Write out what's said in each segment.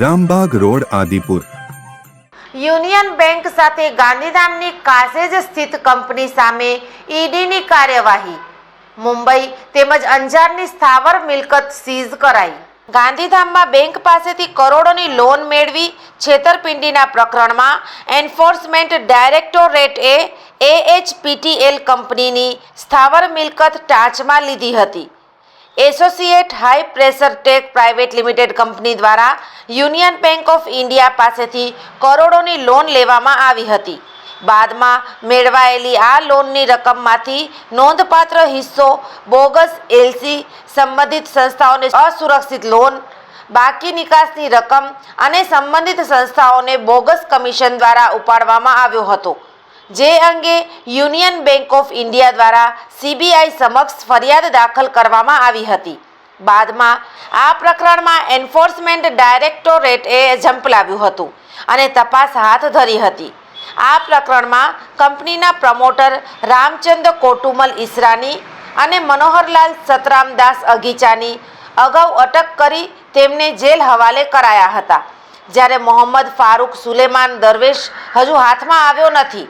Rambagh road, Adipur. Union bank સાથે ગાંધીધામની કાસેજ સ્થિત કંપની સામે ઈડીની કાર્યવાહી. મુંબઈ તેમજ અંજારની સ્થાવર મિલકત સીઝ કરાઈ. ગાંધીધામમાં બેંક પાસેથી કરોડોની લોન મેળવી છેતરપિંડીના પ્રકરણમાં એન્ફોર્સમેન્ટ ડાયરેક્ટોરેટે એએચપીટીએલ કંપનીની સ્થાવર મિલકત ટાંચમાં લીધી હતી. Associate high pressure tech private limited company દ્વારા યુનિયન બેંક ઓફ ઇન્ડિયા પાસેથી કરોડોની લોન લેવામાં આવી હતી. બાદમાં મેળવાયેલી આ લોનની રકમમાંથી નોંધપાત્ર હિસ્સો બોગસ એલસી સંબંધિત સંસ્થાઓને અસુરક્ષિત લોન, બાકી નિકાસની રકમ અને સંબંધિત સંસ્થાઓને બોગસ કમિશન દ્વારા ઉપાડવામાં આવ્યો હતો. જે અંગે યુનિયન બેંક ઓફ ઇન્ડિયા દ્વારા સીબીઆઈ સમક્ષ ફરિયાદ દાખલ કરવામાં આવી હતી. બાદમાં આ પ્રકરણમાં એન્ફોર્સમેન્ટ ડાયરેક્ટોરેટે ઝંપલાવ્યું હતું અને તપાસ હાથ ધરી હતી. આ પ્રકરણમાં કંપનીના પ્રમોટર રામચંદ કોટુમલ ઈસરાની અને મનોહરલાલ સતરામદાસ અગીચાની અગાઉ અટક કરી તેમને જેલ હવાલે કરાયા હતા. જ્યારે મોહમ્મદ ફારૂક સુલેમાન દરવેશ હજુ હાથમાં આવ્યો નથી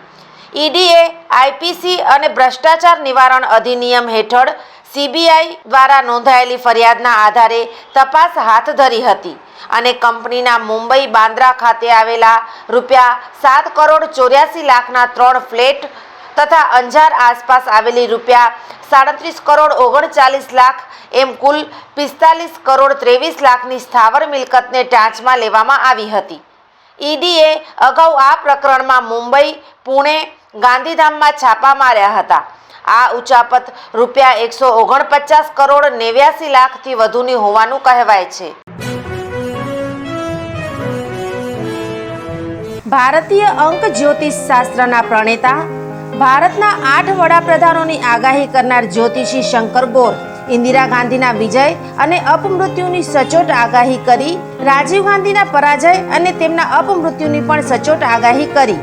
ઈડીએ, આઈપીસી અને ભ્રષ્ટાચાર નિવારણ અધિનિયમ હેઠળ સીબીઆઈ દ્વારા નોંધાયેલી ફરિયાદના આધારે તપાસ હાથ ધરી હતી અને કંપનીના મુંબઈ બાંદ્રા ખાતે આવેલા રૂપિયા સાત કરોડ ચોર્યાસી લાખના ત્રણ ફ્લેટ તથા અંજાર આસપાસ આવેલી રૂપિયા સાડત્રીસ કરોડ ઓગણચાલીસ લાખ એમ કુલ પિસ્તાલીસ કરોડ ત્રેવીસ લાખની સ્થાવર મિલકતને ટાંચમાં લેવામાં આવી હતી. ઈડીએ અગાઉ આ પ્રકરણમાં મુંબઈ, પુણે ગાંધીધામમાં છાપા માર્યા હતા. આ ઉચાપત રૂપિયા એકસો ઓગણપચાસ કરોડ નેવ્યાસી લાખથી વધુની હોવાનું કહેવાય છે. ભારતીય અંક જ્યોતિષ શાસ્ત્રના પ્રણેતા, ભારતના આઠ વડાપ્રધાનોની આગાહી કરનાર જ્યોતિષી શંકર ગોર, ઇન્દિરા ગાંધીના વિજય અને અપમૃત્યુની સચોટ આગાહી કરી, રાજીવ ગાંધીના પરાજય અને તેમના અપમૃત્યુની પણ સચોટ આગાહી કરી.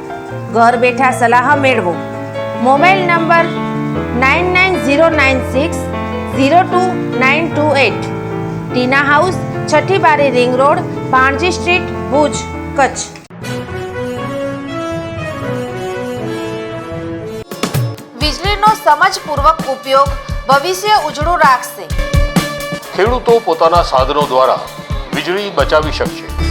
ઘર બેઠા સલાહ મેળવો. Mobile number nine nine zero nine six zero two nine two eight Tina house છઠ્ઠી બારી રિંગ રોડ પાણજી સ્ટ્રીટ ભુજ કચ્છ. વીજળીનો સમજપૂર્વક ઉપયોગ ભવિષ્ય ઉજળું રાખશે. ખેડૂતો પોતાના સાધનો દ્વારા વીજળી બચાવી શકશે.